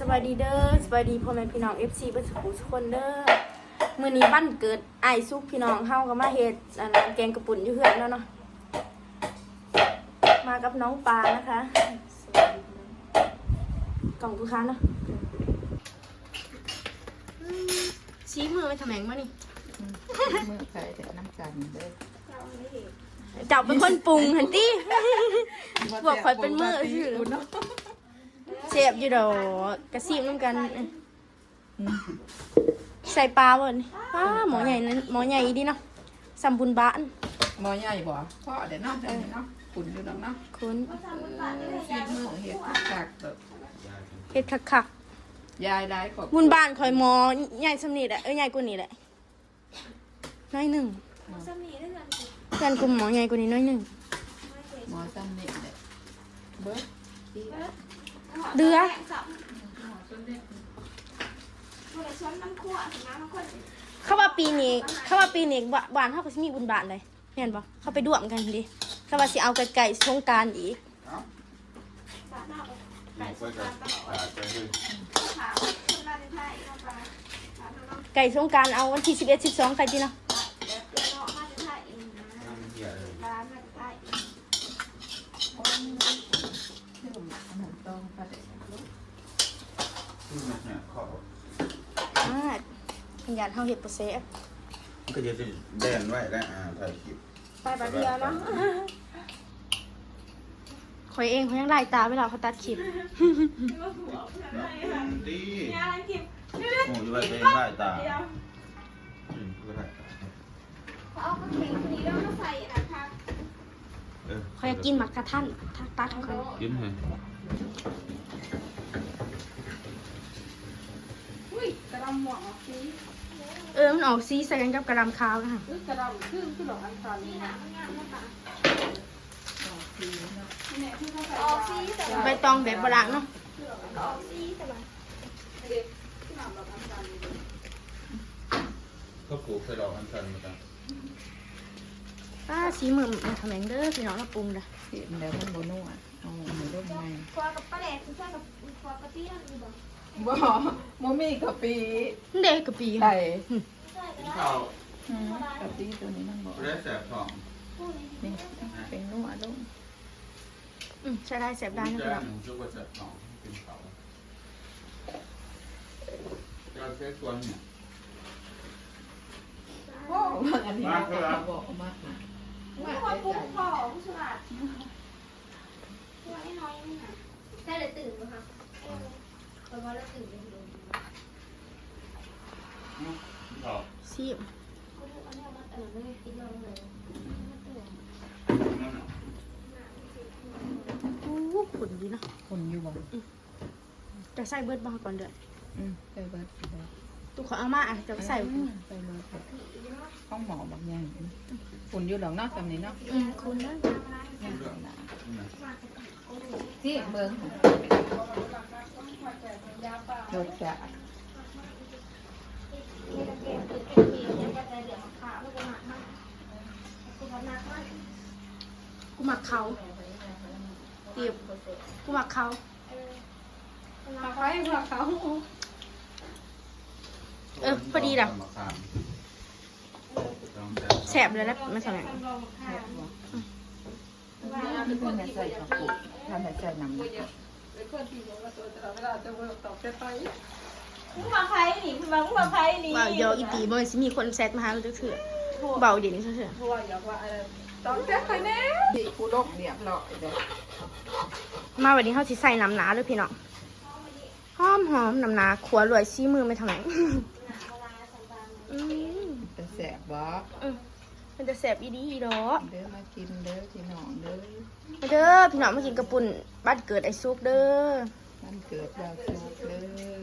สวัสดีเด้อสวัสดีพ่อแม่พี่น้อง FC เพื่อนสุขุทุกคนเด้อมื้อนี้วันเกิดอ้ายซุกพี่น้องเฮาก็มาเฮ็ดอันนั้นแกงกระปุ่นอยู่เฮือนแล้วเนาะมากับน้องปลานะคะกล่องลูกค้าเนาะอืมชี้มือไปทำแหงมานี่เมื่อใครแต่น้ำกันเด้อเจ้าเป็นคนปรุงหันตี้ บอกข่อยเป็นมื้อซื่อเนาะเสียบอยู่ดอกกระซีบน้ำกัน ใส่ปลาบ่นป้าหมอใหญ่นั้นหมอใหญ่ดีเนาะสัมบุญบ้านหมอใหญ่บ่พ่อเดี๋ยวเนาะเดี๋ยวเนาะขุนอยู่ดอกเนาะคุณซีมือเฮ็ดจากแบบเฮ็ดคักคักยายได้ขอบๆบุญบ้านคอยหมอใหญ่สำนีแหละเอ้ยใหญ่กว่านี้แหละน้อยหนึ่งเพื่อนกลุ่มหมอใหญ่กว่านี้น้อยหนึ่งหมอซ้ำนี่แหละเบิร์ดที่ เดือเขาว่าปีนี้เขาว่าปีนี้บ้านบ้านเขาก็สิมีบุญบานเลยเห็นปะเขาไปด่วมกันดิเขาว่าสิเอาไก่ๆสงการอีกไก่สงการเอาวันที่สิบเอ็ดสิบสองใครดีเนาะเที่มันเนี่ยขอบอ่าขยันเฮาเห็ดโปรเซสมันก็จะแดนไว้แล้วอ่าถ่ายคลิปไปแป๊บเดียวเนาะคอยเองเขายังไล่ตาเวลาเขาตัดคลิปดีโอ้ยไว้เป็นได้ตาอืมก็ได้ตาเอากระเทียมคนนี้แล้วมาใส่ เขาอยากกินหมักกระทันทักตัดของเขากินเลยอุ้ยกระดำหมอซีเออมันออกซีใส่กันกับกระลำขาวนะคะอุ้ยกระดำคือคือดอกอัญชันนี่นี่นะนะมันงามมากค่ะดอกซีเนาะเนี่ยที่เขาใส่ออกซีแต่ว่าใบตองแบบโบราณเนาะออกซีแต่ว่าเด็กที่หนามดอกอัญชันนี่ก็ปลูกไปดอกอัญชันมาตั้ง ป้าสีมือมันทำแหงเด้อพี่น้องมาปรุงเด้อเห็นแล้วมันโบนัวเอาหมูร่มไงครัวกับปลาแดกคือใช่กับครัวกะปินั่นคือบอกบ่โมมี่กะปิเด็กกะปีไก่ใช่ก็กินได้ข้าวกะปิตัวนี้มันบอกได้แสบท้องพูดเลยนี่เป็นนัวลงอืมใช้ได้แสบได้นะพี่แจ้น้องงหมูชุบก็แสบท้องกินข้าวจะเอาแค่ตัวเนี่ยโอ้อันนี้เขาบอกมาไม่ค วรปรุงพอผู้ฉลาดตัวน้อยๆนี่นะได้เลยตื่นไหมคะเออเพราะว่าเราตื่นเป็นลมข้าวซีเขาพูดอันนี้เอามาเออไม่ได้กินเราเลยมาตื่นนั่นน่ะอู้ขุนดีเนาะคนอยู่บ่จะใส่เบิร์ดบ้างก่อนเด้ออืมไปเบิด ตุกขอเอามาอะจะใส่ไปเบิดห้องหมอบางอย่างฝุ่นอยู่ดอกเนาะสำนี้เนาะอืมคุณนะยังหนานี่นะที่เบิ้งโดยจะนี่ตะเกียบตื่นเป็นปีแล้วก็จะเหลือมะขามแล้วก็หนักมากกูบอกหนักมากกูหมักเขาเตียบกูหมักเขาเออหมักไว้หมักเขา เออพอดีดับมะขามต้องแสบเลยนะไม่ทำไงที่เพิ่นใส่กระปุกทำใส่น้ำมึงมาใครหนิมึงมามึงมาใครหนิว่าเดี๋ยวอีตีบ่สิมีคนแซดมาหาเราจะเถื่อเบาเดี๋ยวนี้ซะเถอะต้องแจ้ไปแน่ที่กูลกเรียบร้อยเด้อมาวันนี้เขาสิใส่น้ำหนาเลยพี่น้องหอมหอมน้ำหนาขัวรวยชี้มือไม่ทำไง อืมเป็นแสบบ่อืมมันจะแสบอีดีอีดอกเด้อมากินเด้อพี่น้องเด้อมาเด้อพี่น้องมากินกระปุ่นบ้านเกิดไอ้ซุกเด้อวันเกิดดาวสุกเด้อ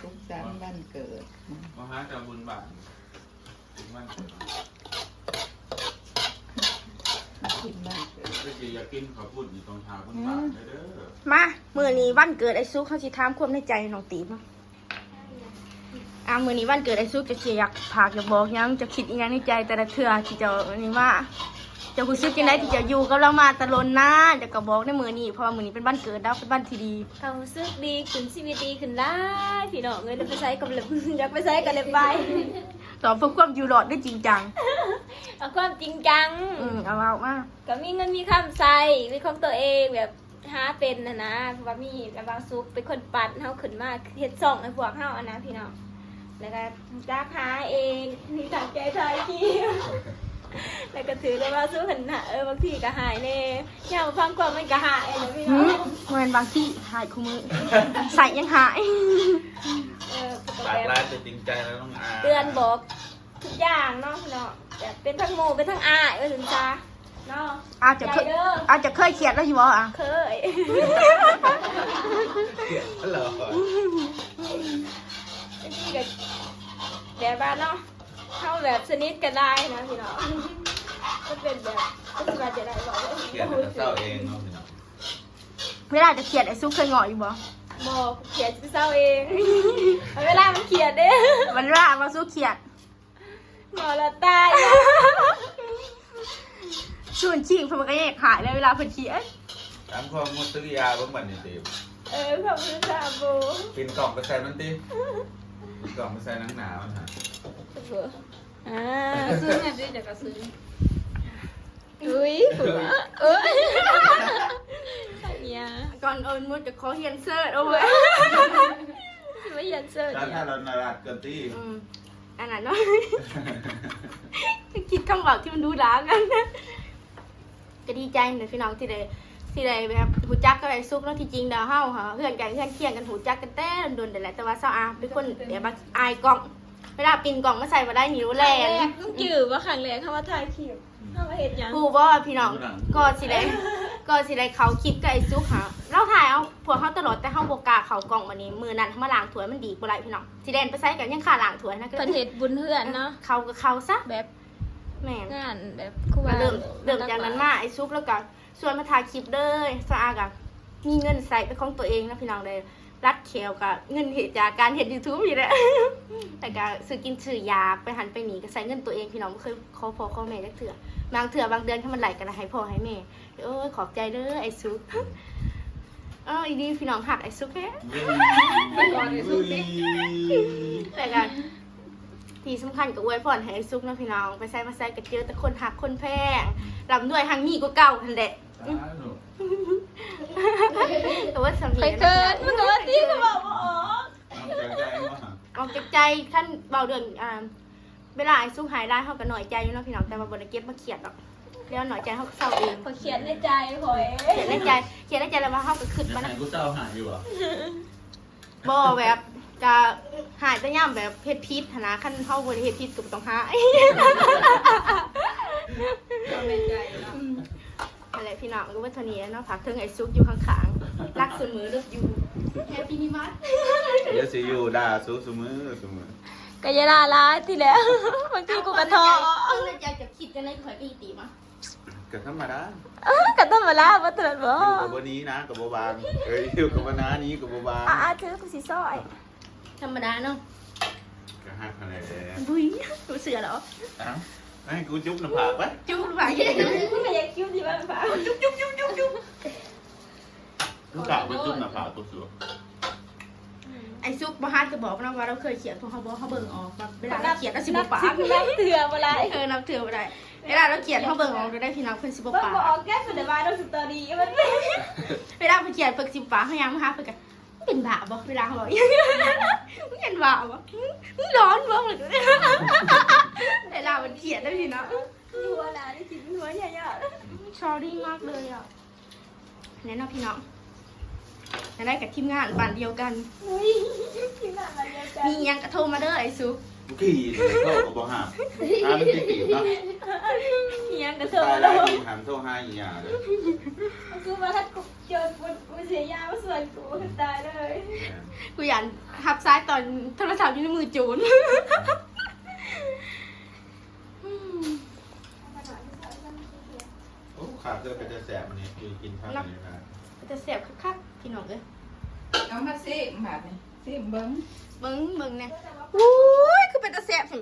ทุกสันต์วันเกิดมหาจาบุญบาทถึงวันเกิดมากินบ้านเกิดถ้าจะอยากกินข้าวปุ้นอยู่ตรงทางบุญบาทเด้อมามือนี้วันเกิดไอ้ซุกเขาสิถามความในใจน้องตีมา อ่ามือนี้วันเกิดไอ้ซุกจะเสียอยากผากอยากบอกหยังจะคิดอีหยังในใจแต่ละเทื่อที่จะอันนี้ว่าจะคุยซึกยังไงที่จะอยู่กับเรามาตลอดนะจะกระบอกในมือนี้เพราะว่ามือนี้เป็นบ้านเกิดแล้วเป็นบ้านที่ดีความรู้สึกดีขึ้นชีวิตดีขึ้นได้พี่น้องเอ้ยเดี๋ยวไปใช้กับเลยอยากไปใช้กับเลยไปต่อเพื่อความอยู่รอดได้จริงจังเอาความจริงจัง อืมเอาเอามาก็มีเงินมีคำใส่มีของตัวเองแบบหาเป็นนะนะเพราะว่ามีระบางซุกเป็นคนปัดเฮาขึ้นมาเฮ็ดส่องให้พวกเฮาอันนะพี่น้อง แล้วก็จ้าหาเองนี่ตั้งใจทายกี้แล้วก็ถือได้ว่าสู้ขันหาเออบางทีก็หายแน่อยากฟังก่อนมันก็หายนะพี่น้หืองมเหมือนบางที่หายคู่มือ ใส่ยังหาย เออปากร้ายแต่จริงใจแล้วต้องอาเตือนบอกทุกอย่างเนาะพี่น้องแบบเป็นทั้งโมเป็นทั้งอายว่าถึงจ้าเนาะอาจจะเคยใจเด้ออาจจะเคยเขียดแล้วอยู่บ่อะ เคยฮัลโหลบางทีก็แบบว่าเนาะเข้าแบบสนิทกันได้นะพี่น้องก็เป็นแบบก็สบายใจได้บอกว่าเกลียดแต่เศร้าเองเนาะเวลาจะเขียดไอ้ซุกเคยเหงออยู่บ่บอกเขียนจะเศร้าเองเวลามันเขียนเด้มันว่ามาซุกเขียดหมอละตายอะส่วนชิงเพราะมันก็แยกหายแล้วเวลาเพิ่นเขียดถามความมุสลิยาเบิ่งบัดนี่ติเออขอบคุณค่ะโบกินกล่องไปใส่มันติ กินกล่องไปใส่หนังหนามันฮะอ่าซื้อเนี่ยดิเดี๋ยวก็ซื้ออุ้ยผัวเออเนี่ยก่อนเอิญมุดจะขอเฮียนเซิร์ตเอาไว้ไม่ยันเสิร์ฟถ้าถ้าเรานาราดเกินที่อืมอันนั้นเนาะคิดคำบอกที่มันดูร้ากันนะก็ดีใจเลยพี่น้องที่ได้ ที่ได้แบบหูจักก็ไอ้ซุกเนาะที่จริงดาวเฮาค่ะเพื่อนกันเพื่อนเคียงกันหูจักกันแต่โดนแต่แหละแต่ว่าเศร้าอาเป็นคนเดี๋ยวมาอายกล่องเวลาปินกล่องมาใส่มาได้นิ้วแลนต้องจืดว่าขังแรงเข้ามาถ่ายคลิปเข้ามาเห็นยังผู้ว่าพี่น้องก็สิได้ก็สิได้เขาคลิปกับไอ้ซุกค่ะเราถ่ายเอาพวกเขาตลอดแต่เฮาบ่กล้าเขากล่องวันนี้มือนั้นเฮามาล้างถ้วยมันดีกว่าไรพี่น้องสิแดนไปใส่กันยังค่าล้างถ้วยนะก็คนเห็ดบุญเพื่อนเนาะเขาก็เขาซะแบบ แม่นงานแบบคู่ก็ว่าเริ่มเริ่มจากนั้นมาไอ้ซุกแล้วก็ส่วนมาถ่ายคลิปเด้อสะอาดกับมีเงินใส่เป็นของตัวเองนะพี่น้องเลยรัดเขียวกับเงินเหตุจากการเห็นยูทูบอยู่แหละ แต่ก็ซื้อกินซื้อยาไปหันไปหนีก็ใส่เงินตัวเองพี่น้องไม่เคยขอพ่อขอแม่จักเถื่อบางเถื่อบางเดือนถ้ามันไหลกันให้พ่อให้แม่เอ้ยขอบใจเด้อไอ้ซุกเอออีดีพี่น้องหักไอ้ซุกแค่ แต่กัน ที่สำคัญกับอวยพรให้ซุกเนาะพี่น้อง ไปใส่มาใส่กับเจอแต่คนหักคนแพงลำด้วยหังมีก็เก่าทันแหละแต่ว่าสามีไปเกินมันก็ว่าตีก็บอกว่าอ๋อออกจากใจขั้นเบาเดือนอ่าเวลาไอ้ซุกหายได้เขาก็หน่อยใจอยู่เนาะพี่น้องแต่ว่าบนเก็บมาเขียดหรอกแล้วหน่อยใจเขาก็เศร้าเองพอเขียนในใจหอยเขียนในใจเขียนในใจแล้วว่าเขาก็ขึ้นยัมางไงนะกูเศร้าหายอยู่อะบ่แบบ จะหายแต่ย่ำแบบเพชรพิษหั้นนะขั้นเขาบริเฮ็ดพิษก็บ่ต้องหาย ความในใจเนาะอืมอะไรพี่น้องก็ว่าเท่านี้เนาะผักเทิงไอ้ซุกอยู่ข้างๆรักสุดมือเลือกอยู่แฮปปี้นิมัสเดี๋ยวสิอยู่ด่าสู้สมือสมือก็อยาลาลาที่แล้วบางทีกูกระท้อเอาเลยอยากจะคิดกันในข่อยก็อีตีมาก็ธรรมดาเออกระต้มมาลาบ่ตรวจบ่อยู่กับวันนี้นะกับบบางเอ้ยอยู่กับวันน้านี้กับบบางอ่าถือกูสิซอย ธรรมดาเนาะก็ห้าคะแนนบุ้ยรู้เสือเหรออ้าวให้กูจุ๊บหน้าผากไว้จุ๊บไปไม่อยากคิ้วที่บ้านฟ้าจุ๊บจุ๊บจุ๊บจุ๊บจุ๊บลูกกะไปจุ๊บหน้าผากตัวสัวไอ้ซุกบ่ฮัดจะบอกนะว่าเราเคยเขียนพวกเขาบอกเขาเบิ่งออกว่าเวลาเราเขียนเราสิบ่ปากนับเถื่อบ่ไรเออนับถือบ่ได้เวลาเราเขียนเขาเบิ่งออกเราได้พี่น้องเพิ่นสิบ่บ่ปากบ่ออกแก้สุดบายเราสตอรี่มันเวลาเพิ่นเขียนเพิ่นสิบ่ปากเขายังมาหาเพิ่นก็ เป็นบ้าบ่เวลาเขาบอกอย่างนี้มึงเป็นบ้าบ่มึงร้อนบ่เลยเวลามันเขียนได้พี่น้องหัวหนาได้กินหัวใหญ่ชอรี่มากเลยอะแนะนำพี่น้องจะได้กับทีมงานบ้านเดียวกันๆอุ้ยกินอะไรเดียวกันมียังกระโทรมาเด้อไอ้ซุกกู ขี่เลยเข้ากับบ่ห้ามห้ามมันติดติดเนาะเฮียงกระเทตายยแล้แล้ววมีหันโทรห้าอีหยาเลยคือมาถ้ากูเจอกูกูเสียยามาส่วนกูตายเลยกูอยากทับซ้ายตอนโทรศัพท์อยู่ในมือจูนอืมโอ้ขาเกินไปจะแสบอันนี้คือกินข้าวอันนี้นะจะเสียบคักๆพี่น้องเลยเอามาซิมแบบนี้ ซิมเบิ้งเบิ้งเบิ้งเนี่ยอุ้ยคือเป็นตะเสียบสิ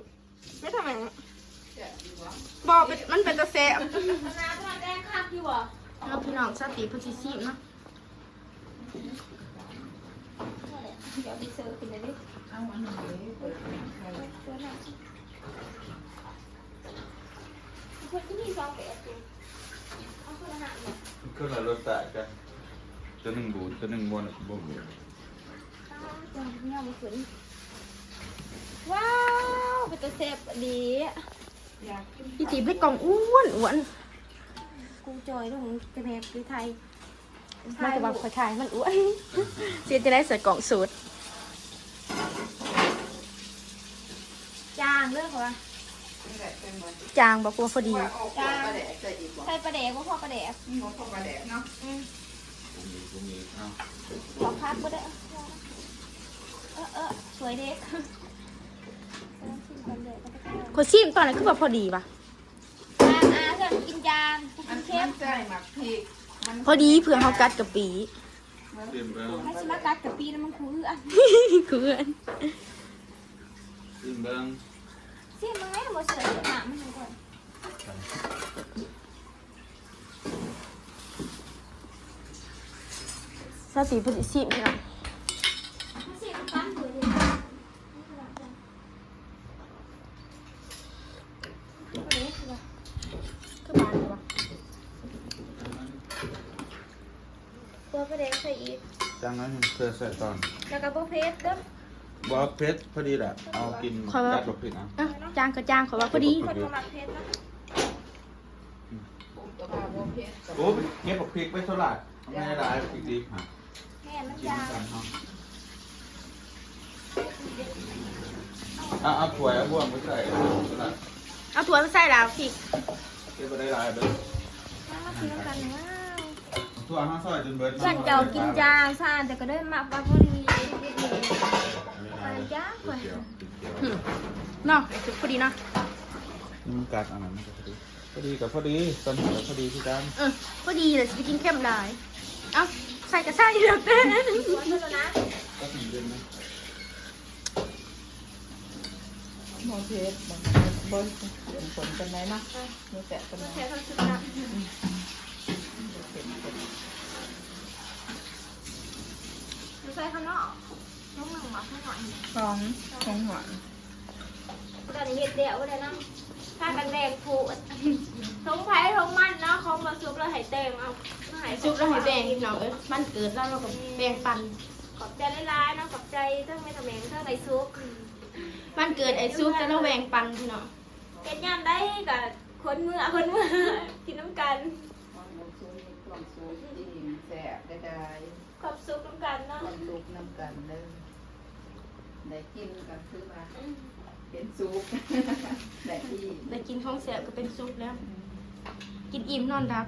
ไม่ทำไมเอบอกเป็นมันเป็นตะแซ่บน้ำมันแดงคักอยู่บ่แล้วพี่น้องสติพุทธิซีเนาะเดี๋ยวดีเซอร์ขึ้นเลยดิเอาอันนี้เปิดเพลงให้ตัวนั้นคนที่มีซองแบบตัวเอาคนละหางเนี่ยขึ้นมารถแตกกันตัวหนึ่งบูดตัวหนึ่งบนบนบูดจัง เนี่ยมันขึ้นว้าวเป็นตัวเซฟดีอยากกินพี่ตีบได้กล่องอ้วนอ้วนกูจอยของกระแนบคือไทยมันจะแบบคล้ายๆมันอ้วนเสียจะได้ใส่กล่องสูตรจางเรื่องของว่านี่แหละเป็นเหมือนจางบอกว่าพอดีว่าเอาปลาแดกใส่อีกบ่ใส่ปลาแดกก็พอปลาแดกนี่มันพวกปลาแดกเนาะอืมตรงนี้ตรงนี้เอ้าขอพักก็ได้ เออเออสวยเด็กคนซีมตอนนั้นคือแบบพอดีป่ะอ่าอ่าเพื่อนกินจางกูมักินนเค็มใส่หมักพริกมันพอดีเผื่อเขากัดกับปีเตรียมเบิ้งไม่ใช่มากัดกับปีนั้นมันคืออะคืออันเตรียมเบิ้งเสียมันไม่ทำมาเสือหนามันก่อนสติพุทธิซีพี่น้อง เสียมันตั้งตัวเลย คือบานเลยวะ ตัวปลาแดกใส่อีก จังนั้นเธอใส่ตอนแล้วก็พวกเพชรเด้อ บอกเพชรพอดีแหละเอากินกัดกับพริกนะอะจางก็จางขอว่าพอดีคนมาหมักเพชรนะปรุงตัวปลาบัวเพชรกับโอ้เก็บกับพริกไปเท่าไหร่ไม่ได้หลายพริกดิบฮะแม่มันกินจางกันเนาะเอาเอาถ้วยเอาบ่วงไปใส่เท่าไหร่เอาถั่วมาใส่แล้วพริกเก็บไปได้หลายเด้อ มากินกันว้า ตัวห้าซอยจนเบิดส่วนเจ้ากินจาซ่านแต่ก็ได้มักปลาพอดีไรจ้าก่อนเกี่ยวเกี่ยวอืมเนาะพอดีเนาะนี่มันกัดอันนั้นมันก็พอดีพอดีกับพอดีตอนนี้กับพอดีที่กันเออพอดีเลยจะไปกินเข้มได้เอ้าใส่ก็ใส่เดี๋ยวเต้นก็ถึงเดือนนะบัวเพชรบางบนเป็นผลกันไหนเนะมีแต่กันไหนแค่ทำสุดนะเป็นผล ใส่ข้างนอกน้องหนึ่งหมักให้หน่อยของของหวานตอนนี้เห็ดเดี่ยวเลยนะถ้ากันแดงผูทงไผ่ทงมันเนาะเขามาซุปแล้วไห่เต็มเอาหายซุปแล้วให้แบ่งพี่น้องเอ้ยมันเกิดแล้วเราก็แบ่งปันขอบใจร้ายๆเนาะขอบใจทั้งไม่ทำแมงทั้งในซุปมันเกิดไอ้ซุปแต่เราแบ่งปันพี่น้องเป็นยามได้กับคนเมื่อคนเมื่อกินน้ำกันความมูซูนี่ ความซูดีแสบได้ได้ขอบซุปน้ำกันเนาะความลุกน้ำกันเลยได้กินกันคือว่าเป็นซุปได้ที่ได้กินของแสบก็เป็นซุปแล้ว กินอิ่มนอนรับ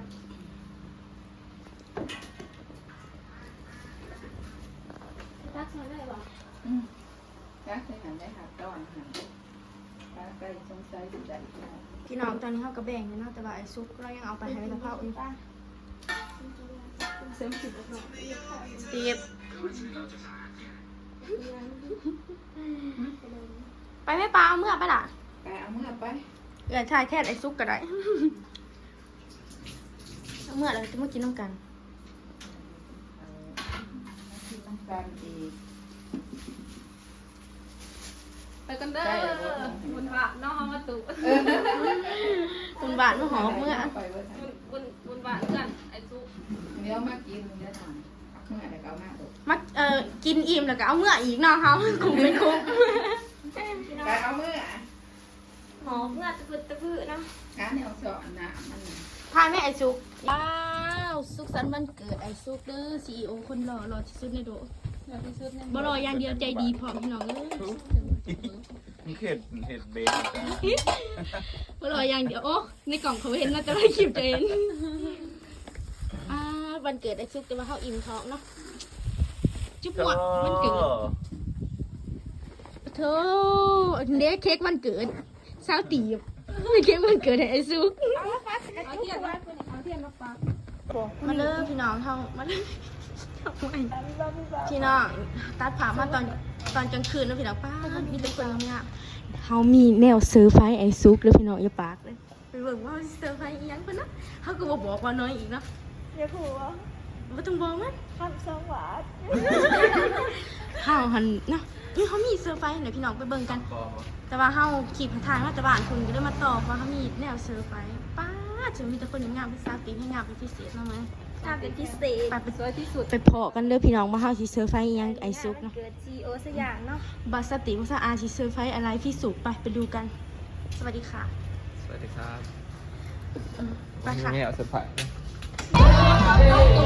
รักมันได้บ่อืมรักใส่หันได้หักต้อนหันตาไก่สงสัยสิได้ที่ไหนพี่น้องตอนนี้เขาก็แบ่งอยู่เนาะแต่ว่าไอ้ซุปเรายังเอาไปให้กระเพราอีกป้า เสริมสิบตีบไปไม่ปลาเอาเมื่อไปล่ะไปเอาเมื่อไปเออชายแทนไอ้ซุปก็ได้เอาเมื่อเราจะมากินน้ำกันเอาที่ต้องการอีกไปกันเด้อบุญว่าน้องเอามาตุคุณบาทมาหอมเมื่อไปเว้ยท่านบุญบุญว่าเพื่อนไอ้ซุป เดี๋ยวมากินเดี๋ยวทานเมื่อไหร่ก็เอามาดูมาเอ่อกินอิ่มแล้วก็เอาเมื่ออีกเนาะเขาคุ้มไม่คุ้มไปเอาเมื่อหอมเพื่อตะพื้ตะพื้เนาะการเนี่ยเอาสอนนะมันพายแม่ไอ้ซุกว้าวสุขสันต์วันเกิดไอ้ซุกเด้อซีโอคนหล่อหล่อที่สุดในโลกบ่หล่ออย่างเดียวใจดีพร้อมพี่น้องเอ้ยนี่เห็ดเห็ดเบนบ่หล่ออย่างเดียวโอ้ในกล่องเขาเห็นน่าจะไม่คลิปจะเห็นอ่า วันเกิดไอ้ซุกแต่ว่าเขาอิ่มท้องเนาะจุ๊บหมดมันเกิดเธอเด็กเค้กวันเกิดสาวตีบเค้กวันเกิดไอ้ซุกมาเริ่มพี่น้องเท่ามาเริ่มพี่น้องตัดผ่ามาตอนตอนกลางคืนนะพี่น้องป้าพี่เป็นคนี้ยเขามีแนวเซอร์ไพรส์ไอซุกหรือพี่น้องอย่าปากเลยไปเบิ่ว่าเซอร์ไพรส์ยังเปนนะเขาก็บอกว่าน้อยอีกเนาะ อย่าขู่ว่าต้องบอกมันคำสวัสดีเฮาหันเนาะนี่เขามีเซอร์ไพรส์เดี๋ยวพี่น้องไปเบิ่งกัน แต่ว่าเฮาขีดทางมาจะบ้านคุณก็ได้มาตอบว่าเขามีแนวเซอร์ไพรส์ป้าจะมีแต่คนงามเป็นสาวตีให้งามเป็นพิเศษนะมั้ยงามเป็นพิเศษไปสวยที่สุดไปพอกันเด้อพี่น้องว่าเฮาสิเซอร์ไพรส์ยังไอซุกเนาะเกิดจีโอสักอย่างเนาะบัสติมุสอาสิเซอร์ไพรส์อะไรพี่สุกไปไปดูกัน สวัสดีค่ะ สวัสดีครับไปค่ะแนวเซอร์ไพรส์ 아,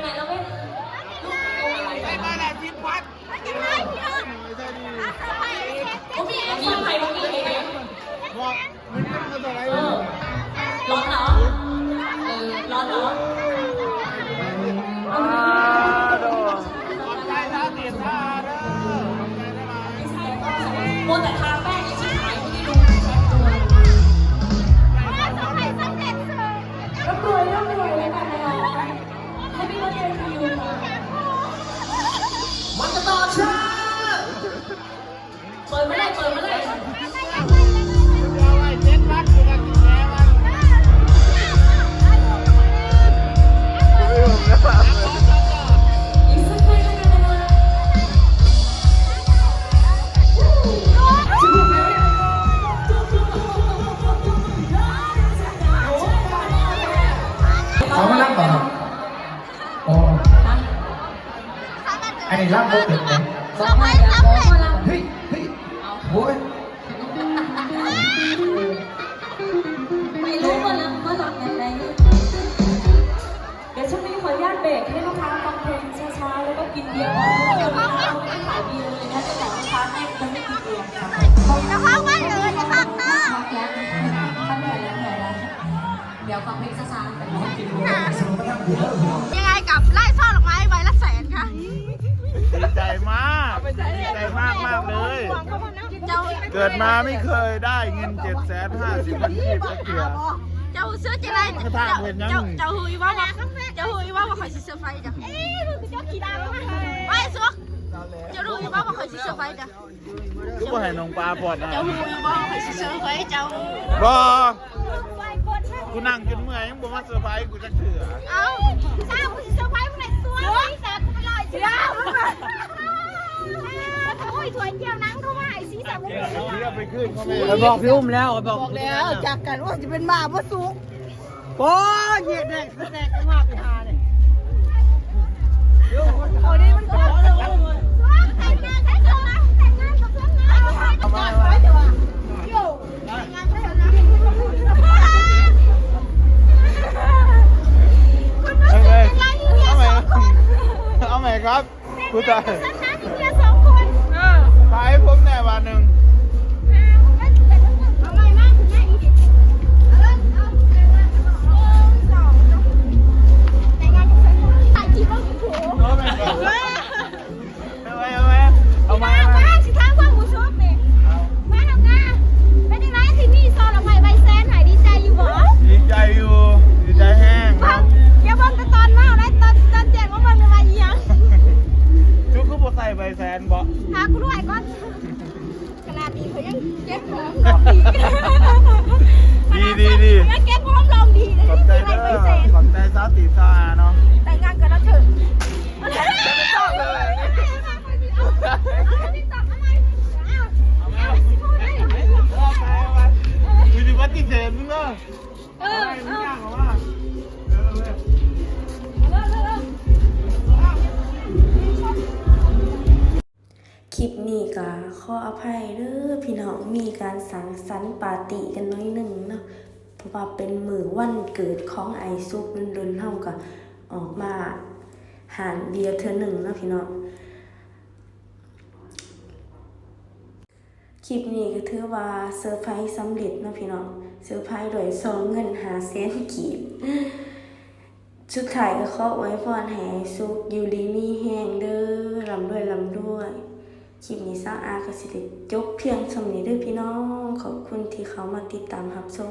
ไหนเราไม่ ยังไงกับไล่ซ่อนดอกไม้ใบละแสนค่ะดีใจมากดีใจมากมากเลย เกิดมาไม่เคยได้เงินเจ็ดแสนห้าสิบบาทนยี่สิบเกือเจ้าเสื้อจะได้เจ้าเจ้าหุยว่าเจ้าหุยว่าว่าคอยซื้อเสื้อไฟจ้ะเอ้ยเจ้าขี่ดาวไปสุกเจ้าหุยว่าว่าคอยซื้อเสื้อไฟจ้ะคือว่าให้น้องปลาปลอดนะเจ้าหุยว่าคอยซื้อไฟเจ้าบ่ กูนั่งจนเมื่อยยังบอกมาเซอร์ไพรส์กูจะเถื่อเอ้าทราบข่อยสิเซอร์ไพรส์เมื่อไหร่ตัวนี่แต่กูไม่ลอยเจ้าโอ้ยถวยเจียวนังเข้ามาไอ้สีสันมันเรียกไปขึ้นเขาไม่ไปบอกพี่อุ้มแล้วไปบอกบอกแล้วจากกันว่าจะเป็นหมาบ่สุกโอ้ยเหยียดแดกแดกกันมาไปหาเลยโอ้นี่มันก็เลยว่าแต่งงานใช้เสื้อแต่งงานกับเพื่อนงาน ไหมครับกูตายฉันนะมีเมียสองคนขายให้ผมแน่วันหนึ่ง ลิปนี้ก็ขออภัยเด้อพี่น้องมีการสังสรรค์ปาร์ตี้กันน้อยหนึ่งเนาะเพราะว่าเป็นมือวันเกิดของไอซุปลุนๆเฮาก็ออกมาหารเบียร์เธอหนึ่งเนาะพี่น้องคลิปนี้ก็ถือว่าเซอร์ไพรส์สำเร็จเนาะพี่น้องเซอร์ไพรส์โดยซองเงินหาเซนกีบสุดท้ายก็ขอไว้พรให้สุขอยู่ดีมีแหงเด้อลำด้วยลำด้วย คลิปนี้สาอากสิเดจบเพียงสำนี้ด้วยพี่น้อง ขอบคุณที่เขามาติดตามรับชม